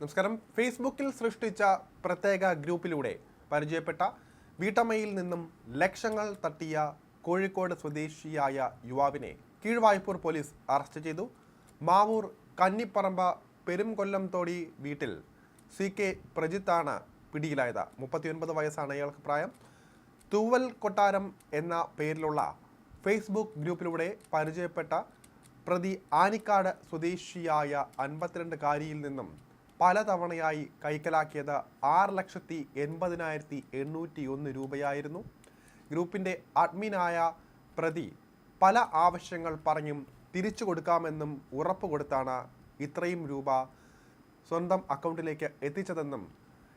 നമസ്കാരം. ഫേസ്ബുക്കിൽ സൃഷ്ടിച്ച പ്രത്യേക ഗ്രൂപ്പിലൂടെ പരിചയപ്പെട്ട വീട്ടമ്മയിൽ നിന്നും ലക്ഷങ്ങൾ തട്ടിയ കോഴിക്കോട് സ്വദേശിയായ യുവാവിനെ കീഴ്വായ്പൂർ പോലീസ് അറസ്റ്റ് ചെയ്തു. മാവൂർ കന്നിപ്പറമ്പ പെരുംകൊല്ലം തോടി വീട്ടിൽ സി കെ പ്രജിത്താണ് പിടിയിലായത്. മുപ്പത്തിയൊൻപത് വയസ്സാണ് അയാൾക്ക് പ്രായം. തൂവൽ കൊട്ടാരം എന്ന പേരിലുള്ള ഫേസ്ബുക്ക് ഗ്രൂപ്പിലൂടെ പരിചയപ്പെട്ട പ്രതി ആനിക്കാട് സ്വദേശിയായ അൻപത്തിരണ്ട് കാരിയിൽ നിന്നും പലതവണയായി കൈക്കലാക്കിയത് ആറ് ലക്ഷത്തി എൺപതിനായിരത്തി എണ്ണൂറ്റി ഒന്ന് രൂപയായിരുന്നു. ഗ്രൂപ്പിന്റെ അഡ്മിനായ പ്രതി പല ആവശ്യങ്ങൾ പറഞ്ഞും തിരിച്ചു കൊടുക്കാമെന്നും ഉറപ്പ് കൊടുത്താണ് ഇത്രയും രൂപ സ്വന്തം അക്കൗണ്ടിലേക്ക് എത്തിച്ചതെന്നും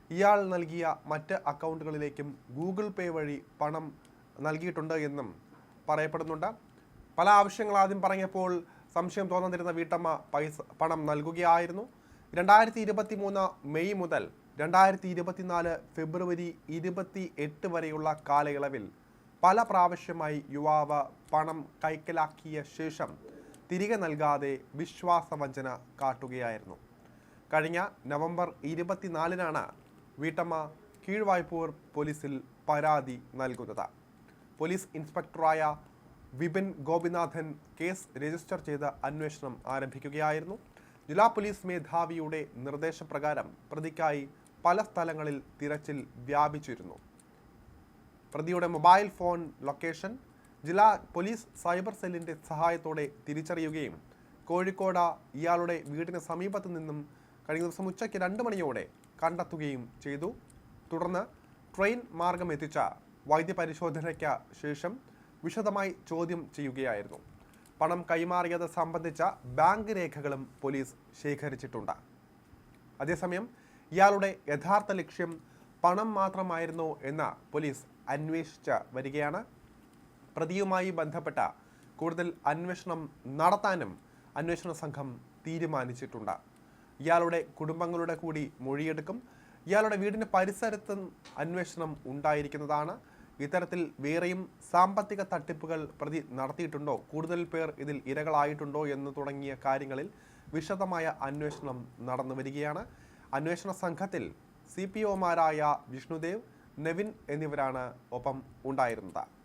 ഇയാൾ നൽകിയ മറ്റ് അക്കൗണ്ടുകളിലേക്കും ഗൂഗിൾ പേ വഴി പണം നൽകിയിട്ടുണ്ട് എന്നും പറയപ്പെടുന്നുണ്ട്. പല ആവശ്യങ്ങൾ ആദ്യം പറഞ്ഞപ്പോൾ സംശയം തോന്നാതിരുന്ന വീട്ടമ്മ പൈസ പണം നൽകുകയായിരുന്നു. രണ്ടായിരത്തി ഇരുപത്തി മൂന്ന് മെയ് മുതൽ രണ്ടായിരത്തി ഇരുപത്തിനാല് ഫെബ്രുവരി ഇരുപത്തി എട്ട് വരെയുള്ള കാലയളവിൽ പല പ്രാവശ്യമായി യുവാവ് പണം കൈക്കലാക്കിയ ശേഷം തിരികെ നൽകാതെ വിശ്വാസവഞ്ചന കാട്ടുകയായിരുന്നു. കഴിഞ്ഞ നവംബർ ഇരുപത്തിനാലിനാണ് വീട്ടമ്മ കീഴ്വായ്പൂർ പോലീസിൽ പരാതി നൽകുന്നത്. പോലീസ് ഇൻസ്പെക്ടറായ വിപിൻ ഗോപിനാഥൻ കേസ് രജിസ്റ്റർ ചെയ്ത് അന്വേഷണം ആരംഭിക്കുകയായിരുന്നു. ജില്ലാ പോലീസ് മേധാവിയുടെ നിർദ്ദേശപ്രകാരം പ്രതിക്കായി പല സ്ഥലങ്ങളിൽ തിരച്ചിൽ വ്യാപിച്ചിരുന്നു. പ്രതിയുടെ മൊബൈൽ ഫോൺ ലൊക്കേഷൻ ജില്ലാ പോലീസ് സൈബർ സെല്ലിന്റെ സഹായത്തോടെ തിരിച്ചറിയുകയും കോഴിക്കോട് ഇയാളുടെ വീടിന് സമീപത്ത് നിന്നും കഴിഞ്ഞ ദിവസം ഉച്ചയ്ക്ക് രണ്ട് മണിയോടെ കണ്ടെത്തുകയും ചെയ്തു. തുടർന്ന് ട്രെയിൻ മാർഗം എത്തിച്ച വൈദ്യപരിശോധനയ്ക്ക് ശേഷം വിശദമായി ചോദ്യം ചെയ്യുകയായിരുന്നു. പണം കൈമാറിയത് സംബന്ധിച്ച ബാങ്ക് രേഖകളും പോലീസ് ശേഖരിച്ചിട്ടുണ്ട്. അതേസമയം ഇയാളുടെ യഥാർത്ഥ ലക്ഷ്യം പണം മാത്രമായിരുന്നു എന്ന് പോലീസ് അന്വേഷിച്ച് വരികയാണ്. പ്രതിയുമായി ബന്ധപ്പെട്ട കൂടുതൽ അന്വേഷണം നടത്താനും അന്വേഷണ സംഘം തീരുമാനിച്ചിട്ടുണ്ട്. ഇയാളുടെ കുടുംബങ്ങളുടെ കൂടി മൊഴിയെടുക്കും. ഇയാളുടെ വീടിന് പരിസരത്തും അന്വേഷണം ഉണ്ടായിരിക്കുന്നതാണ്. ഇത്തരത്തിൽ വേറെയും സാമ്പത്തിക തട്ടിപ്പുകൾ പ്രതി നടത്തിയിട്ടുണ്ടോ? കൂടുതൽ പേർ ഇതിൽ ഇരകളായിട്ടുണ്ടോ എന്ന് തുടങ്ങിയ കാര്യങ്ങളിൽ വിശദമായ അന്വേഷണം നടന്നു വരികയാണ്. അന്വേഷണ സംഘത്തിൽ സി പി ഒമാരായ വിഷ്ണുദേവ് നെവിൻ എന്നിവരാണ് ഒപ്പം ഉണ്ടായിരുന്നത്.